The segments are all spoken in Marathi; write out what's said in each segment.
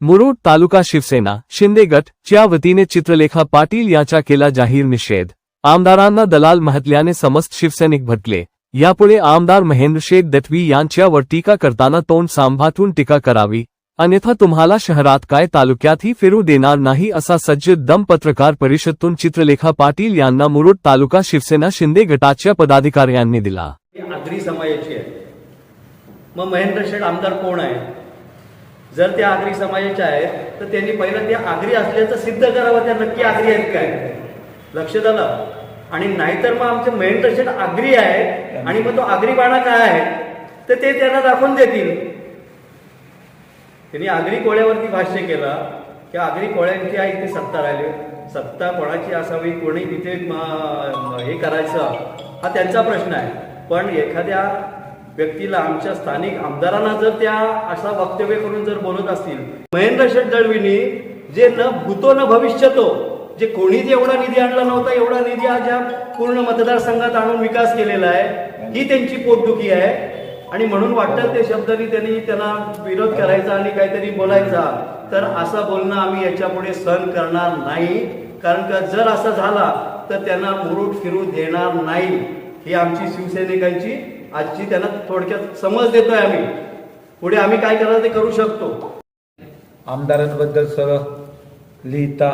मुरुड तालुका शिवसेना शिंदे गट च्या वतीने चित्रलेखा पाटील याचा केला जाहीर निषेध. आमदारांना दलाल महतल्याने समस्त शिवसैनिक भटले यापुढे आमदार महेंद्र शेख दटवी यांच्यावर टीका करताना तोंड सांभाळून टीका करावी. अन्यथा तुम्हाला शहरात काय तालुक्यातही फिरू देणार नाही असा सज्ज दम पत्रकार परिषदेतून चित्रलेखा पाटील यांना मुरुड तालुका शिवसेना शिंदे गटाच्या पदाधिकाऱ्यांनी दिला. आगरी समाजाची आहे. मग महेंद्र शेठ आमदार कोण आहे जर त्या आगरी समाजाच्या आहेत तर त्यांनी पहिलं त्या आगरी असल्याचं सिद्ध करावं त्या नक्की आगरी आहेत काय? लक्ष झालं आणि नाहीतर मग आमचे महेंद्र शेठ आगरी आहे आणि मग तो आगरी बाणा काय आहे? तर ते त्यांना दाखवून देतील. त्यांनी आगरी कोळ्यावरती भाष्य केलं की आगरी कोळ्यांची आहे इथे सत्ता राहिली. सत्ता कोणाची असावी? कोणी तिथे हे करायचं? हा त्यांचा प्रश्न आहे. पण एखाद्या व्यक्तीला आमच्या स्थानिक आमदारांना जर त्या असा वक्तव्य करून जर बोलत असतील महेंद्र शेठ दळवींनी जे न भूतो न भविष्यतो जे कोणीच एवढा निधी आणला नव्हता एवढा निधी आज या पूर्ण मतदारसंघात आणून विकास केलेला आहे ही त्यांची पोटदुखी आहे. आणि म्हणून वाटतं ते शब्दांनी त्यांनी त्यांना विरोध करायचा आणि काहीतरी बोलायचा. तर असं बोलणं आम्ही याच्यापुढे सहन करणार नाही. कारण का जर असं झाला तर त्यांना मुरुट फिरू देणार नाही. ही आमची शिवसैनिकांची आजची त्यांना थोडक्यात समज देतोय आम्ही. पुढे आम्ही काय करायचं ते करू शकतो. आमदारांबद्दल सर्व लिहिता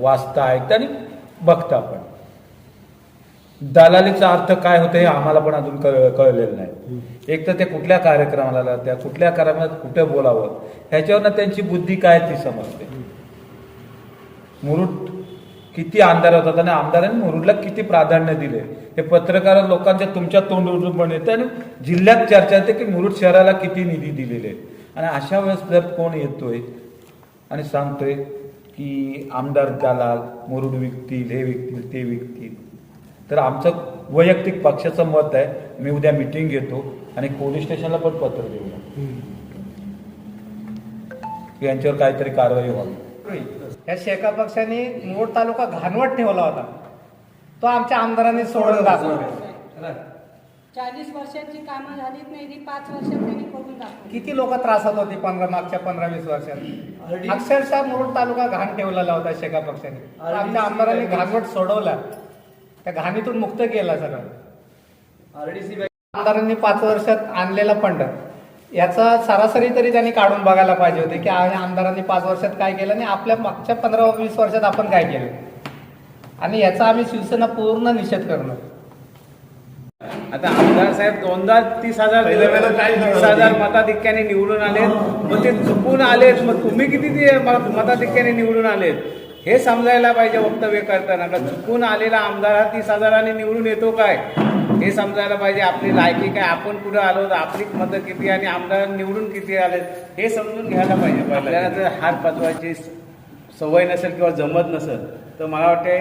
वाचता ऐकता आणि बघता पण दलालीचा अर्थ काय होतं हे आम्हाला पण अजून कळ कळलेलं नाही. एक तर ते कुठल्या कार्यक्रमाला त्या कुठल्या कार्यक्रमात कुठे बोलावं ह्याच्यावरनं त्यांची बुद्धी काय ती समजते. मुरुट किती आमदार होतात आणि आमदारांनी मुरुडला किती प्राधान्य दिले? हे पत्रकार लोकांच्या तुमच्या तोंडून पण येते आणि जिल्ह्यात चर्चा येते की मुरुड शहराला किती निधी दिलेले आहे. आणि अशा वेळेस जर कोण येतोय आणि सांगतोय की आमदार दलाल मुरुड विकतील हे विकतील ते विकतील तर आमचं वैयक्तिक पक्षाचं मत आहे मी उद्या मिटिंग घेतो आणि पोलीस स्टेशनला पण पत्र देऊया. यांच्यावर काहीतरी कारवाई व्हावी. या शेका पक्षाने मूळ तालुका घाणवट ठेवला होता. तो आमच्या आमदारांनी सोडून दाखवला. चाळीस वर्षाची कामं झालीच नाही ती पाच वर्षात त्यांनी करून दाखवली. किती लोक त्रासात होती पंधरा मागच्या पंधरा वीस वर्षात? अक्षरशः मुरुड तालुका घाण ठेवलेला होता शेका पक्षाने आमच्या आमदारांनी घाणवट सोडवला. त्या घाणीतून मुक्त केला सगळं. आरडीसी आमदारांनी पाच वर्षात आणलेला फंड. याचा सरासरी तरी त्यांनी काढून बघायला पाहिजे होते की आमदारांनी पाच वर्षात काय केलं आणि आपल्या मागच्या पंधरा वीस वर्षात आपण काय केलं. आणि याचा आम्ही शिवसेना पूर्ण निषेध करणार. आता आमदार साहेब दोनदा तीस हजार तीस हजार मताधिक्याने निवडून आलेत. मग ते चुकून आलेत. मग तुम्ही किती मताधिक्याने निवडून आलेत? हे समजायला पाहिजे वक्तव्य करताना. का चुकून आलेला आमदार हा तीस हजाराने निवडून येतो काय? हे समजायला पाहिजे आपली लायकी काय आपण कुठं आलो तर आपली मतं किती आणि आमदार निवडून किती आले हे समजून घ्यायला पाहिजे. आपल्याला जर हात पचवायची सवय नसेल किंवा जमत नसेल तर मला वाटते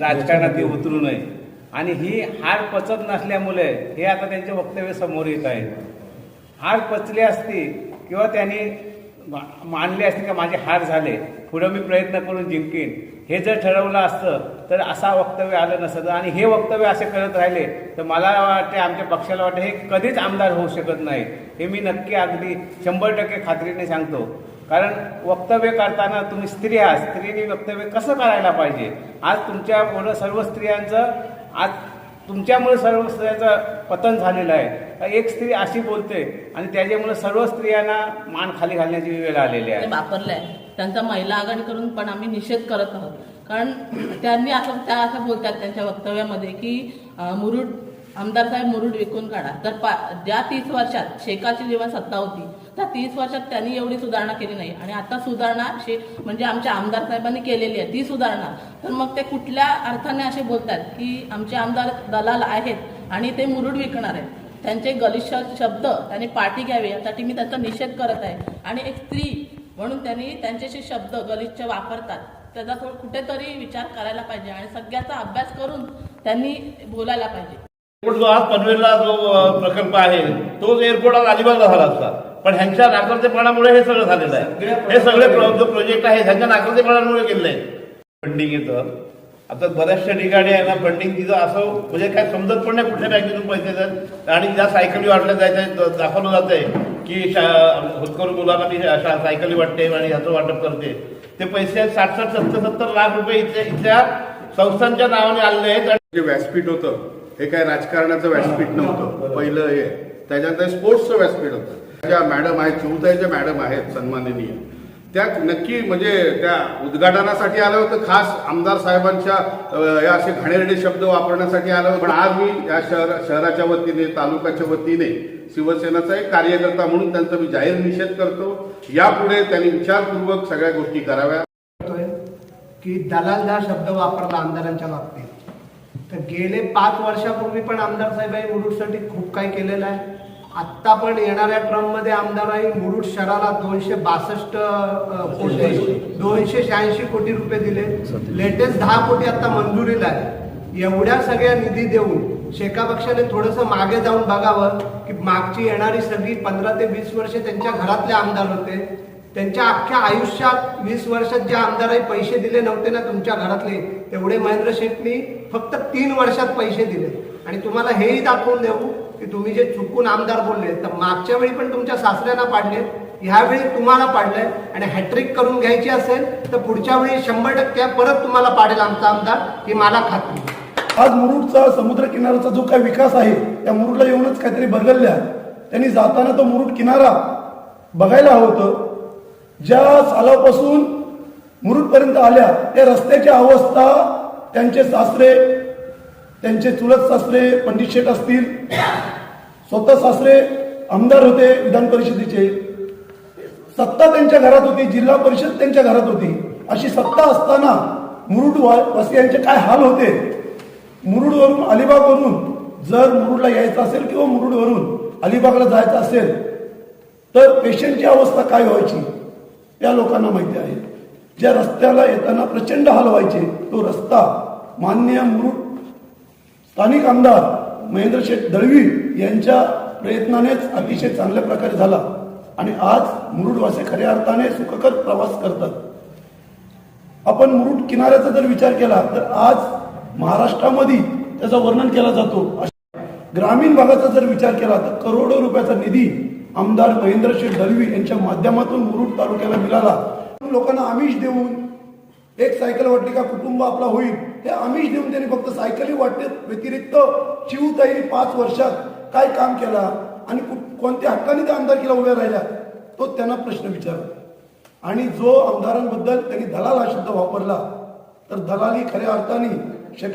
राजकारणात ते उतरू नये. आणि ही हार पचत नसल्यामुळे हे आता त्यांचे वक्तव्य समोर येत आहे. हार पचली असती किंवा त्यांनी मा- मानले असते का माझे हार झाले पुढे मी प्रयत्न करून जिंकेन. हे जर ठरवलं असतं तर असा वक्तव्य आलं नसतं. आणि हे वक्तव्य असे करत राहिले तर मला वाटते आमच्या पक्षाला वाटते हे कधीच आमदार होऊ शकत नाही हे मी नक्की अगदी शंभर टक्के खात्रीने सांगतो. कारण वक्तव्य करताना तुम्ही स्त्री आहात. स्त्रीने वक्तव्य कसं करायला पाहिजे? आज तुमच्यामुळं सर्व स्त्रियांचं आज तुमच्यामुळे सर्व स्त्रियांचं पतन झालेलं आहे. एक स्त्री अशी बोलते आणि त्याच्यामुळे सर्व स्त्रियांना मान खाली घालण्याची वेळ आलेली आहे. वापरलाय. त्यांचा महिला आघाडी करून पण आम्ही निषेध करत आहोत. कारण त्यांनी असं त्या असं बोलतात त्यांच्या वक्तव्यामध्ये की मुरुड आमदार साहेब मुरुड विकून काढा. तर पा ज्या तीस वर्षात शेकाची जेव्हा सत्ता होती त्या तीस वर्षात त्यांनी एवढी सुधारणा केली नाही. आणि आता सुधारणा शे म्हणजे आमच्या आमदार साहेबांनी केलेली आहे. ती सुधारणा. तर मग ते कुठल्या अर्थाने असे बोलतात की आमचे आमदार दलाल आहेत आणि ते मुरुड विकणार आहेत. त्यांचे गलिच्छ शब्द त्यांनी पाठी घ्यावे यासाठी मी त्याचा निषेध करत आहे. आणि एक स्त्री म्हणून त्यांनी त्यांच्याशी शब्द गलिच्छ वापरतात. त्याचा थोडं कुठेतरी विचार करायला पाहिजे आणि सगळ्याचा अभ्यास करून त्यांनी बोलायला पाहिजे. एअरपोर्ट जो आज पनवेलला जो प्रकल्प आहे तोच एअरपोर्ट आज अलिबागला झाला असता. पण ह्यांच्या नाकर्तेपणामुळे हे सगळं झालेलं आहे. हे सगळे जो प्रोजेक्ट आहे ह्यांच्या नाकर्तेपणामुळे गेलेले आहे. फंडिंग येतं आता बऱ्याचशा ठिकाणी आहे ना फंडिंग तिथं असं म्हणजे काय समजत पण नाही कुठल्या बँकेतून पैसे देतात आणि ज्या सायकली वाटल्या जायचं दाखवलं जात आहे की शा- होतकरू मुलांना मी सायकली वाटते आणि ह्याचं वाटप करते. ते पैसे साठ साठ सत्तर सत्तर लाख रुपये इथल्या इथल्या संस्थांच्या नावाने आलेले आहेत जे व्यासपीठ होतं हे काय राजकारणाचं व्यासपीठ नव्हतं. पहिलं हे. त्याच्यानंतर स्पोर्ट्सचं व्यासपीठ होतं. ज्या मॅडम आहेत चिवताईच्या मॅडम आहेत सन्माननीय. त्या नक्की म्हणजे त्या उद्घाटनासाठी आलं होतं. खास आमदार साहेबांच्या या असे घाणेरडे शब्द वापरण्यासाठी आलं पण आज मी या शहर शहराच्या वतीने तालुक्याच्या वतीने शिवसेनाचा एक कार्यकर्ता म्हणून त्यांचा मी जाहीर निषेध करतो. यापुढे त्यांनी विचारपूर्वक सगळ्या गोष्टी कराव्या. की दलाल हा शब्द वापरला आमदारांच्या बाबतीत. तर गेले पाच वर्षापूर्वी पण आमदार साहेबांनी मुरुडसाठी खूप काही केलेलं आहे. आत्ता पण येणाऱ्या ट्रममध्ये आमदारांनी मुरुड शहराला दोनशे बासष्ट कोटी दोनशे शहाऐंशी कोटी रुपये दिले. लेटेस्ट दहा कोटी आता मंजुरीला आहे. एवढ्या सगळ्या निधी देऊन शेका पक्षाने थोडंसं मागे जाऊन बघावं की मागची येणारी सगळी पंधरा ते वीस वर्षे त्यांच्या घरातले आमदार होते. त्यांच्या अख्ख्या आयुष्यात वीस वर्षात जे आमदारांनी पैसे दिले नव्हते ना तुमच्या घरातले तेवढे महेंद्र शेटनी फक्त तीन वर्षात पैसे दिले. आणि तुम्हाला हेही दाखवून देऊ की तुम्ही जे चुकून आमदार बोलले तर मागच्या वेळी पण तुमच्या सासऱ्यांना पाडले ह्यावेळी तुम्हाला पाडलंय आणि हॅट्रिक करून घ्यायची असेल तर पुढच्या वेळी शंभर टक्के परत तुम्हाला पाडेल आमचा आमदार ही मला खात्री. आज मुरुडचा समुद्र किनाऱ्याचा जो काही विकास आहे त्या मुरुडला येऊनच काहीतरी बदलल्या. त्यांनी जाताना तो मुरुड किनारा बघायला हवं होतं. ज्या सालापासून मुरुडपर्यंत आल्या त्या रस्त्याची अवस्था त्यांचे सासरे त्यांचे चुलत सासरे पंडित शेठ असतील स्वतः सासरे आमदार होते विधान परिषदेचे. सत्ता त्यांच्या घरात होती जिल्हा परिषद त्यांच्या घरात होती. अशी सत्ता असताना मुरुड वासियांचे काय हाल होते? मुरुडवरून अलिबागवरून जर मुरुडला यायचं असेल किंवा मुरुडवरून अलिबागला जायचं असेल तर पेशंटची अवस्था काय व्हायची या लोकांना माहिती आहे. ज्या रस्त्याला येताना प्रचंड हाल व्हायचे तो रस्ता मान्य मुरुड स्थानिक आमदार महेंद्र शेठ दळवी यांच्या प्रयत्नानेच अतिशय चांगल्या प्रकारे झाला. आणि आज मुरुडवासी खऱ्या अर्थाने सुखकर प्रवास करतात. आपण मुरुड किनाऱ्याचा जर विचार केला तर आज महाराष्ट्रामध्ये त्याचं वर्णन केला जातो. ग्रामीण भागाचा जर विचार केला तर करोडो रुपयाचा निधी आमदार महेंद्रसिंग शेठ दळवी यांच्या माध्यमातून मुरुड तालुक्याला मिळाला. लोकांना आमिष देऊन एक सायकल वाटली का कुटुंब आपला होईल. हे आमिष देऊन त्यांनी फक्त सायकली वाटते व्यतिरिक्त शिवताईने पाच वर्षात काय काम केला आणि कु- कोणत्या हक्काने त्या आमदारकीला उभ्या राहिल्या तो त्यांना प्रश्न विचारला. आणि जो आमदारांबद्दल त्यांनी दलाल हा शब्द वापरला तर दलाली खऱ्या अर्थाने शेका